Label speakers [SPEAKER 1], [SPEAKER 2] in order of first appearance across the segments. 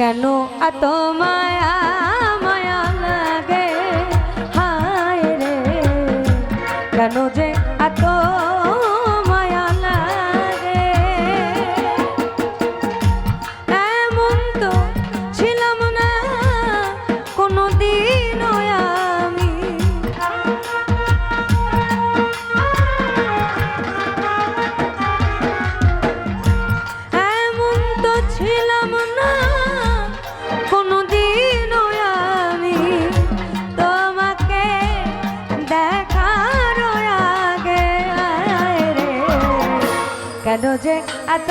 [SPEAKER 1] কেন? এত মায়া এত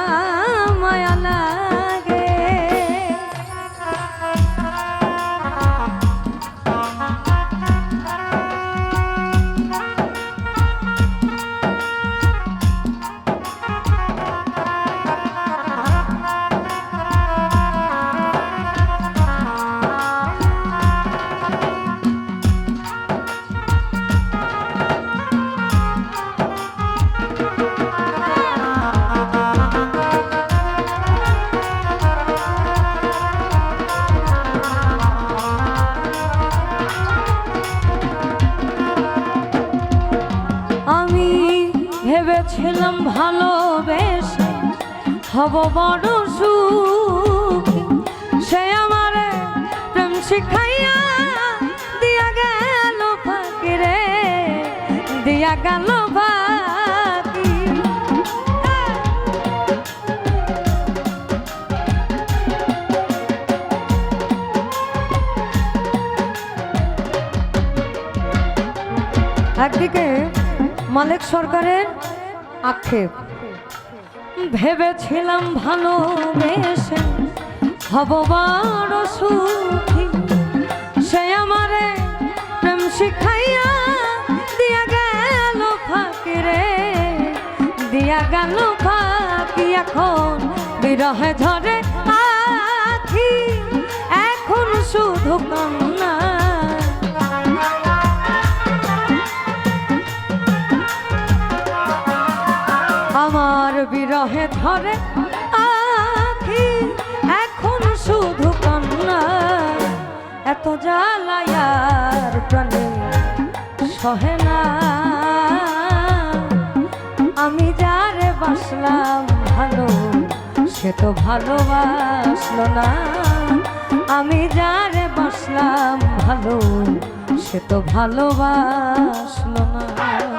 [SPEAKER 1] হব বড় সুখী। সে আমার প্রেম শিখাইয়া দিয়া গেল ফাঁকি রে, দিয়া গেল একদিকে মালিক সরকারের আক্ষেপ ভেবেছিলাম ভালোবেসে হব বড় সুখী। সে আমারে প্রেম শিখাইয়া দিয়া গেল ফাঁকি রে দিয়া গেল ফাঁকি এখন বিরহে ধরে আখি। এখন শুধু কান্না। এত জ্বালায়ার প্রাণে সহে না। আমি যারে বাসলাম ভালো, সে তো ভালোবাসলো না। আমি যারে বাসলাম ভালো, সে তো ভালোবাসলো না।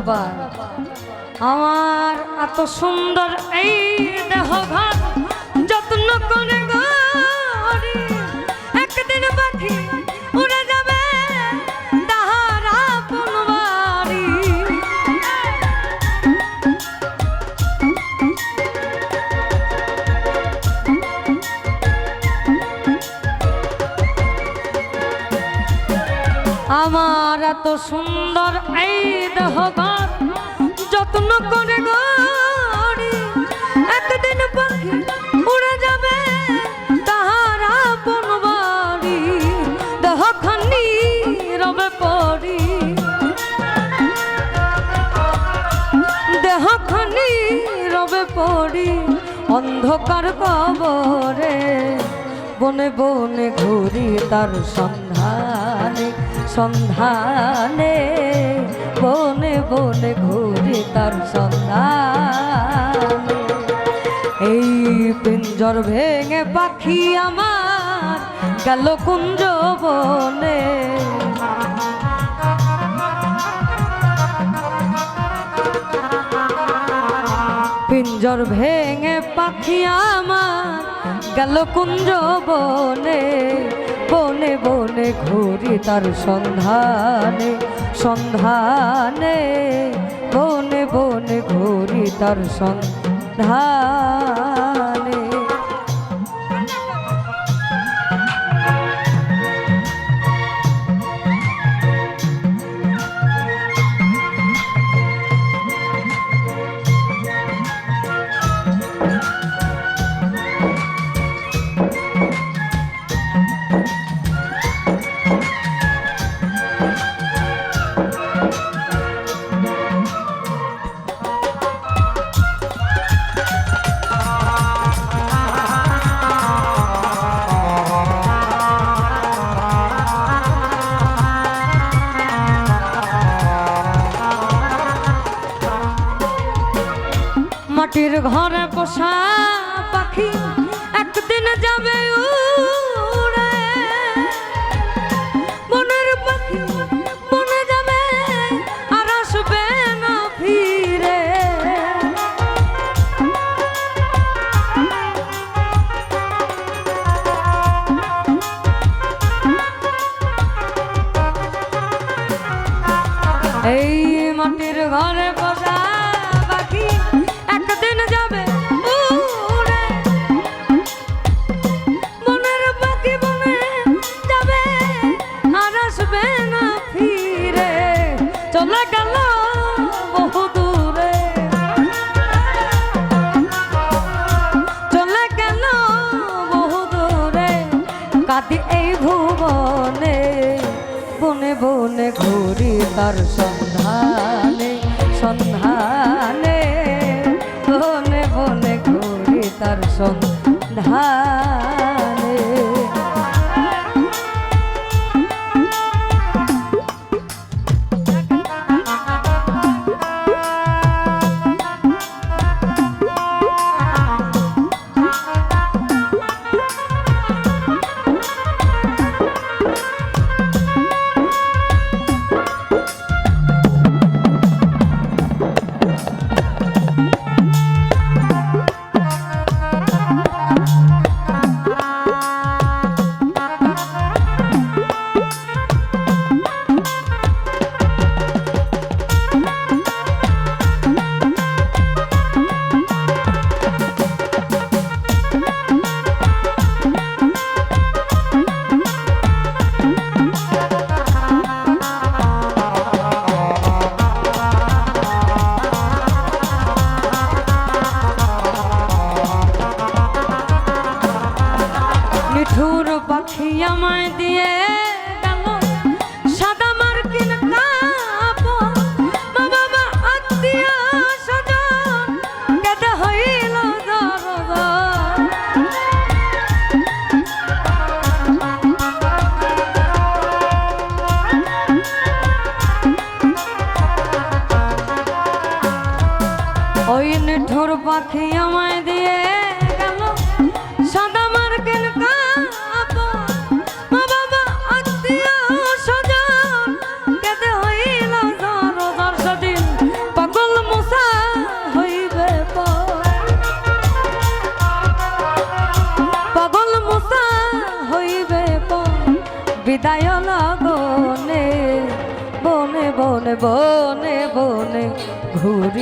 [SPEAKER 1] বাবা আমার এত সুন্দর এই দেহ ভাত যত্ন করে একদিন পাখি উড়ে যাবে আমার এত সুন্দর এই দেহবান যত্ন করে গড়ি একদিন পাখি উড়ে যাবে তাহারা বনবাড়ি দেহখানি রবে পড়ি। দেহখানি রবে পড়ি। অন্ধকার কবরে বনে বনে ঘুরি তার সন্ধানে সন্ধানে। বনে বনে ঘুরে তার সন্ধান। এই পিঞ্জর ভেঙে পাখি আমার গেল কুঞ্জ বনে। পিঞ্জর ভেঙে পাখি আমার গেল কুঞ্জ বনে। বনে বনে ঘুরি তার সন্ধানে সন্ধানে বনে বনে ঘুরি তার সন্ধানে। মাটির ঘরে পোষা পাখি একদিন যাবে তার সন্ধানে সন্ধানে বলে বলে ঘুরি তার সন্ধানে।